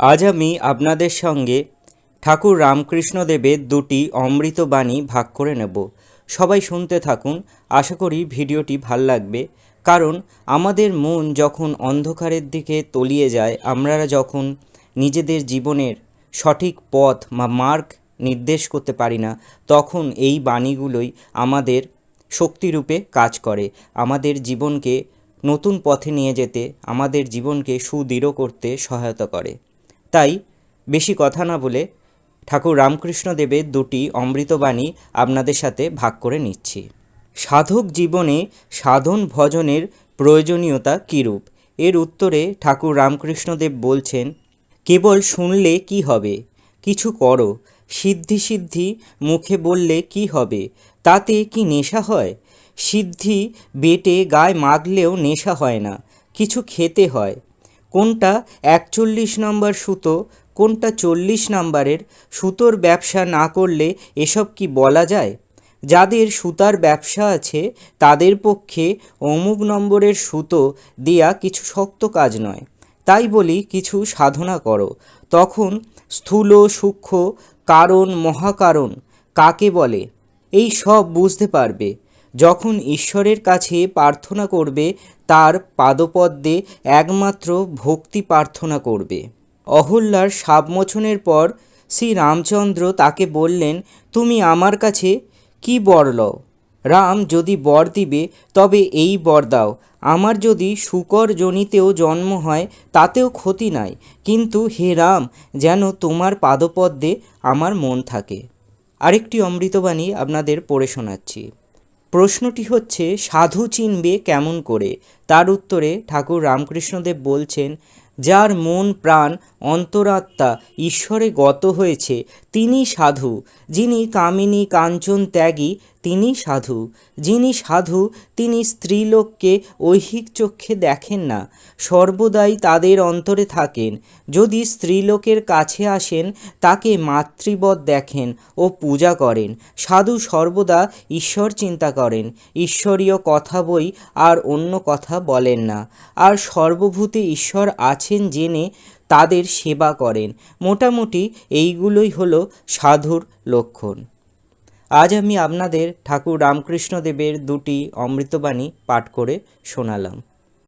আজ আমি আপনাদের সঙ্গে ঠাকুর রামকৃষ্ণদেবের দুটি অমৃতবাণী ভাগ করে নেব। সবাই শুনতে থাকুন। আশা করি ভিডিওটি ভালো লাগবে। কারণ আমাদের মন যখন অন্ধকারের দিকে তলিয়ে যায়, আমরা যখন নিজেদের জীবনের সঠিক পথ বা মার্গ নির্দেশ করতে পারি না, তখন এই বাণীগুলোই আমাদের শক্তিরূপে কাজ করে। আমাদের জীবনকে নতুন পথে নিয়ে যেতে, আমাদের জীবনকে সুদৃঢ় করতে সহায়তা করে। তাই বেশি কথা না বলে ঠাকুর রামকৃষ্ণদেবের দুটি অমৃতবাণী আপনাদের সাথে ভাগ করে নিচ্ছি। সাধক জীবনে সাধন ভজনের প্রয়োজনীয়তা কীরূপ? এর উত্তরে ঠাকুর রামকৃষ্ণদেব বলছেন, কেবল শুনলে কি হবে? কিছু করো। সিদ্ধি সিদ্ধি মুখে বললে কি হবে? তাতে কি নেশা হয়? সিদ্ধি বেটে গায়ে মাগলেও নেশা হয় না। কিছু খেতে হয়। কোনটা একচল্লিশ নম্বর সুতো, কোনটা চল্লিশ নম্বরের সুতোর ব্যবসা না করলে এসব কি বলা যায়? যাদের সুতার ব্যবসা আছে, তাদের পক্ষে অমুক নম্বরের সুতো দেয়া কিছু শক্ত কাজ নয়। তাই বলি কিছু সাধনা করো। তখন স্থূল, সূক্ষ্ম, কারণ, মহাকারণ কাকে বলে? এই সব বুঝতে পারবে। যখন ঈশ্বরের কাছে প্রার্থনা করবে, তার পাদপদ্মে একমাত্র ভক্তি প্রার্থনা করবে। অহল্যার সাবমোচনের পর শ্রী রামচন্দ্র তাকে বললেন, তুমি আমার কাছে কি বর লও? রাম যদি বর দিবে, তবে এই বর দাও। আমার যদি শুকর জনিতেও জন্ম হয়, তাতেও ক্ষতি নাই। কিন্তু হে রাম, যেন তোমার পাদপদ্মে আমার মন থাকে। আরেকটি অমৃতবাণী আপনাদের পড়ে শোনাচ্ছি। প্রশ্নটি হচ্ছে সাধু চিনবে কেমন করে? তার উত্তরে ঠাকুর রামকৃষ্ণদেব বলছেন যার মন প্রাণ অন্তরাত্মা ঈশ্বরে গত হয়েছে, তিনি সাধু। যিনি কামিনী কাঞ্চন ত্যাগী, তিনি সাধু। যিনি সাধু, তিনি স্ত্রীলোককে ঐহিক চক্ষে দেখেন না, সর্বদাই তাদের অন্তরে থাকেন। যদি স্ত্রীলোকের কাছে আসেন, তাকে মাতৃবৎ দেখেন ও পূজা করেন। সাধু সর্বদা ঈশ্বর চিন্তা করেন, ঈশ্বরীয় কথা বই আর অন্য কথা বলেন না। আর সর্বভূতে ঈশ্বর আছেন জেনে তাদের সেবা করেন। মোটামুটি এইগুলোই হলো সাধুর লক্ষণ। আজ আমি আপনাদের ঠাকুর রামকৃষ্ণদেবের দুটি অমৃতবাণী পাঠ করে শোনালাম।